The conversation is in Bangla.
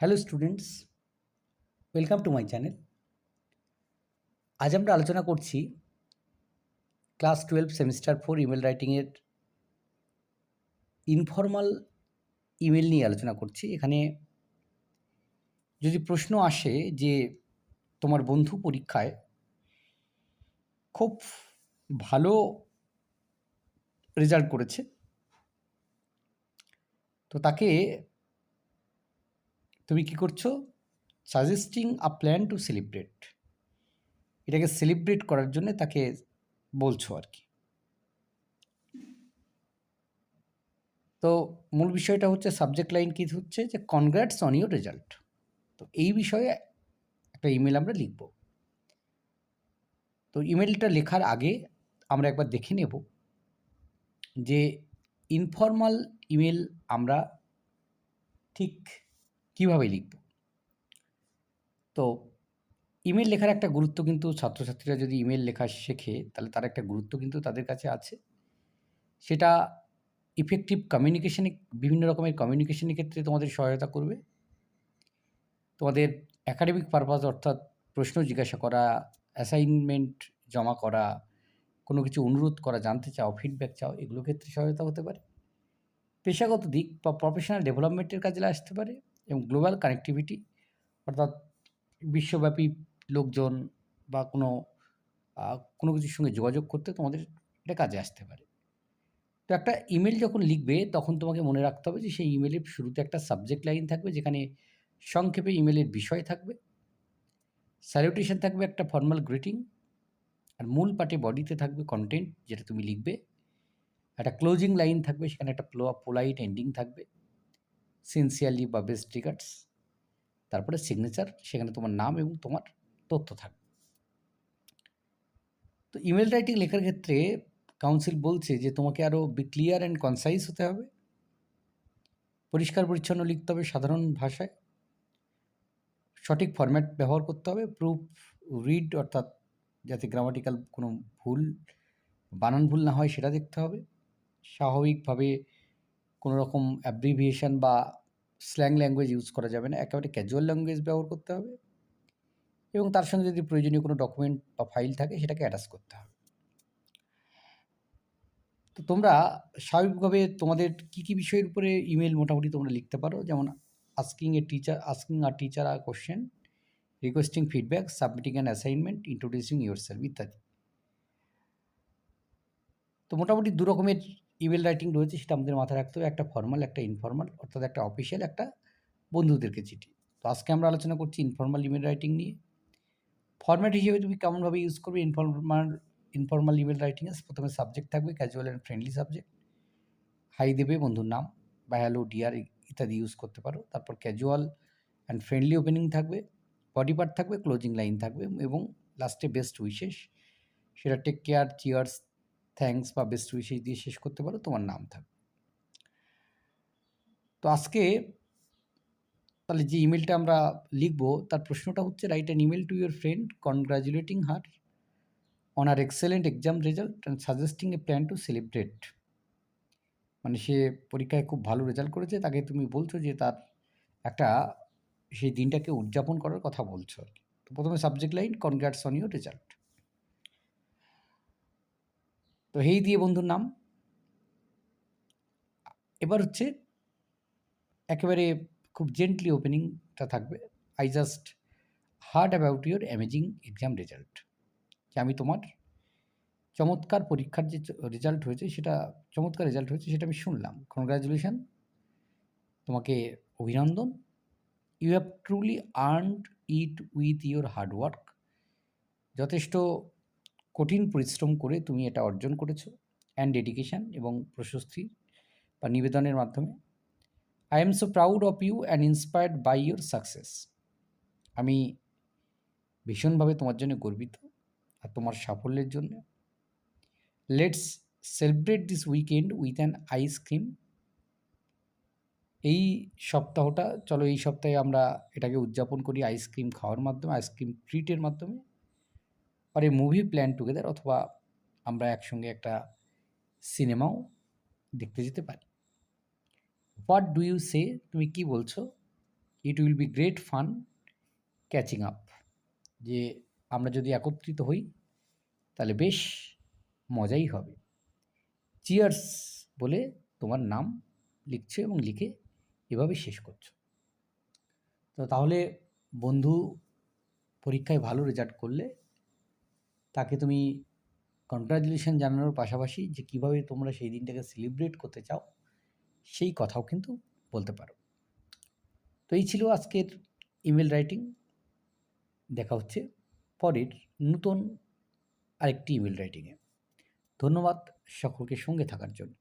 Hello students welcome to my channel আজ আমরা আলোচনা করছি class twelve semester four email রাইটিংয়ের informal email নিয়ে আলোচনা করছি। এখানে যদি প্রশ্ন আসে যে তোমার বন্ধু পরীক্ষায় খুব ভালো রেজাল্ট করেছে, তো তাকে তুমি কি করছ? Suggesting a plan to celebrate এটাকে সেলিব্রেট করার জন্য তাকে বলছো আর কি। তো মূল বিষয়টা হচ্ছে সাবজেক্ট লাইন কি হচ্ছে? যে কনগ্রাটস অন ইউর রেজাল্ট তো এই বিষয়ে একটা ইমেল আমরা লিখব। তো ইমেলটা লেখার আগে আমরা একবার দেখে নেব যে ইনফর্মাল ইমেল আমরা ঠিক কীভাবে লিখব? তো ইমেল লেখার একটা গুরুত্ব কিন্তু ছাত্রছাত্রীরা যদি ইমেল লেখা শেখে, তাহলে তার একটা গুরুত্ব কিন্তু তাদের কাছে আছে। সেটা ইফেক্টিভ কমিউনিকেশনে বিভিন্ন রকমের কমিউনিকেশনের ক্ষেত্রে তোমাদের সহায়তা করবে। তোমাদের একাডেমিক পারপাস অর্থাৎ প্রশ্ন জিজ্ঞাসা করা অ্যাসাইনমেন্ট জমা করা, কোনো কিছু অনুরোধ করা, জানতে চাও ফিডব্যাক চাও, এগুলো ক্ষেত্রে সহায়তা হতে পারে। পেশাগত দিক বা প্রফেশনাল ডেভেলপমেন্টের কাজে আসতে পারে। এবং গ্লোবাল কানেক্টিভিটি, অর্থাৎ বিশ্বব্যাপী লোকজন বা কোনো কোনো কিছুর সঙ্গে যোগাযোগ করতে তোমাদের এটা কাজে আসতে পারে। তো একটা ইমেল যখন লিখবে, তখন তোমাকে মনে রাখতে হবে যে সেই ইমেলের শুরুতে একটা সাবজেক্ট লাইন থাকবে, যেখানে সংক্ষেপে ইমেলের বিষয় থাকবে স্যালুটেশন থাকবে একটা ফর্মাল গ্রিটিং আর মূল পার্টে বডিতে থাকবে কন্টেন্ট যেটা তুমি লিখবে, একটা ক্লোজিং লাইন থাকবে, সেখানে একটা পোলাইট এন্ডিং থাকবে। সিনসিয়ারলি বা বেস্ট রিগার্ডস তারপরে সিগনেচার সেখানে তোমার নাম এবং তোমার তথ্য থাকবে। তো ইমেল রাইটিং লেখার ক্ষেত্রে কাউন্সিল বলছে যে, তোমাকে আরও ক্লিয়ার অ্যান্ড কনসাইজ হতে হবে। পরিষ্কার পরিচ্ছন্ন লিখতে হবে সাধারণ ভাষায়। সঠিক ফরম্যাট ব্যবহার করতে হবে। প্রুফ রিড অর্থাৎ যাতে গ্রামাটিক্যাল কোনো ভুল, বানান ভুল না হয় সেটা দেখতে হবে। স্বাভাবিকভাবে কোনো রকম অ্যাব্রিভিয়েশন বা স্ল্যাং ল্যাঙ্গুয়েজ ইউজ করা যাবে না। একেবারে ক্যাজুয়াল ল্যাঙ্গুয়েজ ব্যবহার করতে হবে এবং তার সঙ্গে যদি প্রয়োজনীয় কোনো ডকুমেন্ট বা ফাইল থাকে সেটাকে অ্যাটাচ করতে হবে। তো তোমরা স্বাভাবিকভাবে তোমাদের কী কী বিষয়ের উপরে ইমেল মোটামুটি তোমরা লিখতে পারো? যেমন asking a teacher asking our teacher our question requesting feedback submitting an assignment introducing yourself ইত্যাদি। তো মোটামুটি দু রকমের ইমেল রাইটিং রয়েছে সেটা আমাদের মাথায় রাখতে হবে। একটা ফর্মাল একটা ইনফর্মাল অর্থাৎ একটা অফিসিয়াল একটা বন্ধুদেরকে চিঠি। তো আজকে আমরা আলোচনা করছি ইনফর্মাল ইমেল রাইটিং নিয়ে। ফর্ম্যাট হিসেবে তুমি কেমনভাবে ইউজ করবে? ইনফর্মাল ইনফর্মাল ইমেল রাইটিংয়ে প্রথমে সাবজেক্ট থাকবে casual and friendly subject hi দেবে বন্ধুর নাম, বা হ্যালো ডিয়ার ইত্যাদি ইউজ করতে পারো। তারপর ক্যাজুয়াল অ্যান্ড ফ্রেন্ডলি ওপেনিং থাকবে। বডি পার্ট থাকবে ক্লোজিং লাইন থাকবে এবং লাস্টে বেস্ট উইশেস সেটা টেক কেয়ার চিয়ার্স থ্যাঙ্কস বা বেস্ট উইশেস দিয়ে শেষ করতে পারো, তোমার নাম থাকবে। তো আজকে তাহলে যে ইমেলটা আমরা লিখব, তার প্রশ্নটা হচ্ছে write an email to your friend congratulating her on her excellent exam result and suggesting a plan to celebrate মানে সে পরীক্ষায় খুব ভালো রেজাল্ট করেছে, তাকে তুমি বলছো যে তার একটা, সেই দিনটাকে উদযাপন করার কথা বলছো তো প্রথমে subject line congrats on your result তো হেই দিয়ে বন্ধুর নাম। এবার হচ্ছে একেবারে খুব জেন্টলি ওপেনিংটা থাকবে। I just heard about your amazing exam result যে আমি তোমার চমৎকার পরীক্ষার যে রেজাল্ট হয়েছে, সেটা চমৎকার রেজাল্ট হয়েছে, সেটা আমি শুনলাম। কনগ্রাচুলেশন তোমাকে অভিনন্দন। You have truly earned it with your hard work যথেষ্ট কঠিন পরিশ্রম করে তুমি এটা অর্জন করেছ অ্যান্ড ডেডিকেশান এবং প্রশস্তি বা নিবেদনের মাধ্যমে। I am so proud of you and inspired by your success আমি ভীষণভাবে তোমার জন্য গর্বিত আর তোমার সাফল্যের জন্য। Let's celebrate this weekend with an ice cream এই সপ্তাহটা, চলো এই সপ্তাহে আমরা এটাকে উদযাপন করি আইসক্রিম খাওয়ার মাধ্যমে আইসক্রিম ট্রিটের মাধ্যমে। Or a movie plan together অথবা আমরা একসঙ্গে একটা সিনেমাও দেখতে যেতে পারি। হোয়াট ডু ইউ সে তুমি কি বলছো? It will be great fun catching up যে আমরা যদি একত্রিত হই, তাহলে বেশ মজাই হবে। চিয়ার্স বলে তোমার নাম লিখছো এবং লিখে এভাবে শেষ করছ। তো তাহলে বন্ধু, পরীক্ষায় ভালো রেজাল্ট করলে তাকে তুমি কনগ্রাচুলেশন জানানোর পাশাপাশি যে কীভাবে তোমরা সেই দিনটাকে সেলিব্রেট করতে চাও, সেই কথাও কিন্তু বলতে পারো। তো এই ছিল আজকের ইমেল রাইটিং দেখা হচ্ছে পরের নতুন আরেকটি ইমেল রাইটিংয়ে ধন্যবাদ সকলকে সঙ্গে থাকার জন্য।